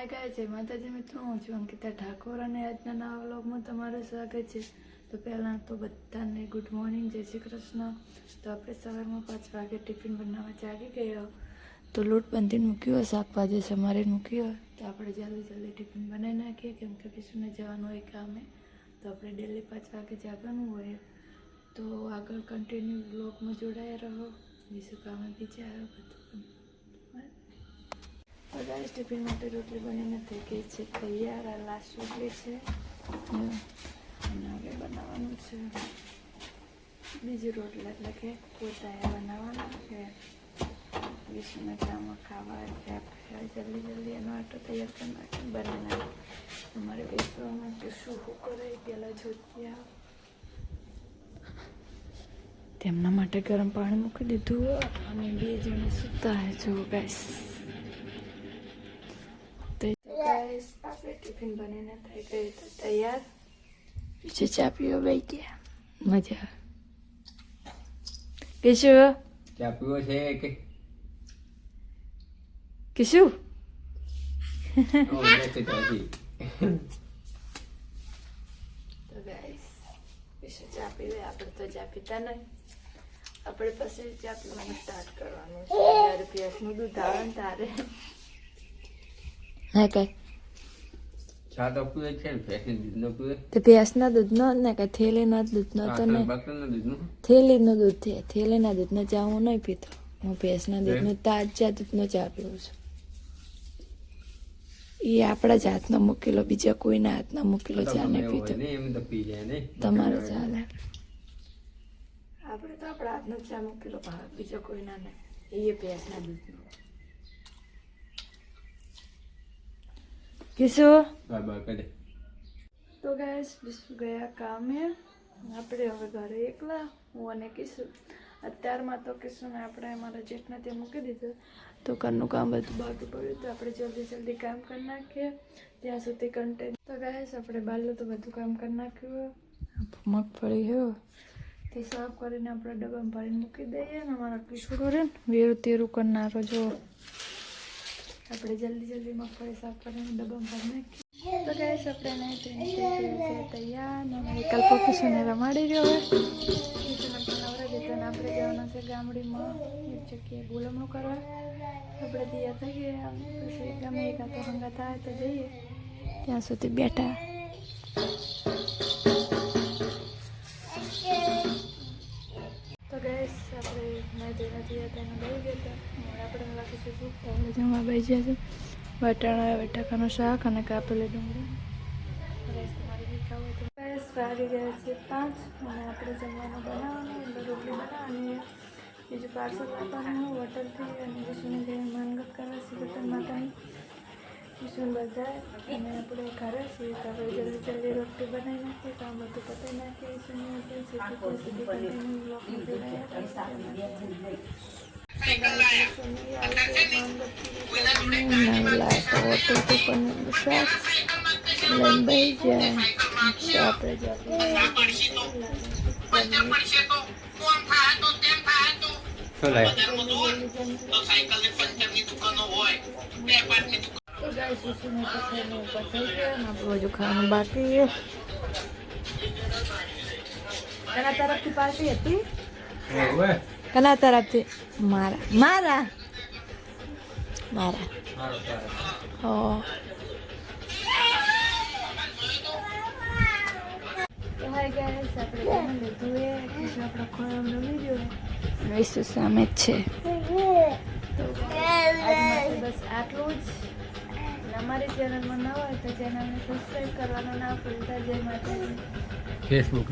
હાય ગાય છે માતાજી મિત્રો. હું છું અંકિતા ઠાકોર અને આજના નવા વ્લોગમાં તમારું સ્વાગત છે. તો પહેલાં તો બધાને ગુડ મોર્નિંગ, જય શ્રી કૃષ્ણ. તો આપણે સવારમાં પાંચ વાગે ટિફિન બનાવવા જાગી ગયા. તો લોટ બાંધીને મૂક્યો હોય શાકભાજી સમારે મૂક્યો. હોય તો આપણે જલ્દી જલ્દી ટિફિન બનાવી નાખીએ, કેમ કે કિશુને જવાનું હોય કામે. તો આપણે ડેલી પાંચ વાગે જાગવાનું હોય. તો આગળ કન્ટિન્યુ વ્લોગમાં જોડાયા રહો. બીજું કામે વિચારો બધું ગાઈસ ટિફિન માટે રોટલી બનીને થઈ ગઈ છે. તૈયાર આ લાસ્ટ રોટલી છે. અને હવે બનાવવાનું છે. બીજી રોટલી એટલે કે પોતાએ બનાવવાના છે. વિષ્ણુના ચામાં ખાવા એટલે જલ્દી જલ્દી એનો આટો તૈયાર કરી નાખે બનાવી અમારે બેસવા કે શું કરે પહેલાં જોતી તેમના માટે ગરમ પાણી મૂકી દીધું. અને બે જણા સૂતા હે જો ગાઈસ તો ગાઈસ આપણે ટિફિન બનીને થઈ ગયું તો તૈયાર. પીછે ચા પીવો બેસી ગયા મજા કિશુ? ચા પીવો છે કે? કિશુ? તો ગાઈસ કિશુ ચા પીવે આપણે તો ચા પીતા નહીં. આપણે પછી ચા પીવાનું સ્ટાર્ટ કરવાનું છે. ભેંસનું દૂધ આવે તારે. હા કઈ. તો ભેંસની દૂધનો પીવે તો ભેંસના દૂધનો ને કે થેલીના દૂધનો તો નહીં થેલીનું દૂધ છે થેલીના દૂધનો ચા હું નહીં પીતો હું ભેંસના દૂધનો તાજા દૂધનો ચા પીવું છું એ આપણા જ હાથનો મૂકેલો બીજા કોઈના હાથનો મૂકેલો ચા નહીં પીતો હોય ને, એમ તો પી જાય ને તમારે ચાલે આપણે તો આપણા હાથનો ચા મૂકેલો બીજા કોઈના નહીં એ ભેંસના દૂધનો કિશો બાય બાય કરે તો ગાઈસ વિશુ ગયા કામે. આપણે હવે ઘરે એકલા. હું અને કિશુ. અત્યારમાં તો કિશુને આપણે અમારા જેઠને ત્યાં મૂકી દીધું. તો ઘરનું કામ બધું બાકી પડ્યું તો આપણે જલ્દી જલ્દી કામ કરી નાખીએ. ત્યાં સુધી કન્ટેન્ટ તો ગાઈસ આપણે બાલું તો બધું કામ કરી નાખ્યું. મગફળી હો તે સાફ કરીને આપણે ડબ્બામાં ભરીને મૂકી દઈએ અને અમારા કિશોરો રે વેરું તેરું કરનારો જો આપણે જલ્દી જલ્દી મગફળી સાફ કરીને ડબ્બામાં નાખીએ. તો ગેસ આપણે નહીં તૈયાર ને કલ્પો કિશોરને રમાડી રહ્યો નવરા આપણે જવાના છે ગામડીમાં. એક જગ્યાએ બોલમણું કરવા. આપણે તૈયાર થઈ ગયા પછી ગમે એકાતો હંગા થાય તો જઈએ. ત્યાં સુધી બેઠા. તો નથી હતા એને ગયા હતા આપણે તો આપણે જમવા બે ગયા છે વટાણા બટાકાનું શાક અને કાપેલી ડુંગળી ગેસ તમારે ખાવું તો ગેસ વાગી ગયા છે પાંચ અને આપણે જમવાનું બનાવવાનું એટલે રોટલી બનાવવાની બીજું પાર્સલ આપવાનું હોટલથી અને વિશુને જે માનગત કરવા છે હોટલ માતાની વિશુને બધા અને આપણે ઘરે છીએ તો આપણે જલ્દી જલ્દી રોટલી બનાવી નાખીએ તો આ બધું પતાવી નાખીએ વિશુને આપણે જેથી ત્યાં સુધી continue vlog માં જોડાયા રહેજો. શું લાગે ખાવાનું બાકી કના તરફથી પાર્ટી હતી. કના તરફથી? મારા. મારા? મારા. હો આપણે આપણો સામે જ છે. તો બસ આટલું જ. અને અમારી ચેનલમાં ન હોય તો ચેનલને સબસ્ક્રાઈબ કરવાનું ના ભૂલતા. જય માતાજી. ફેસબુક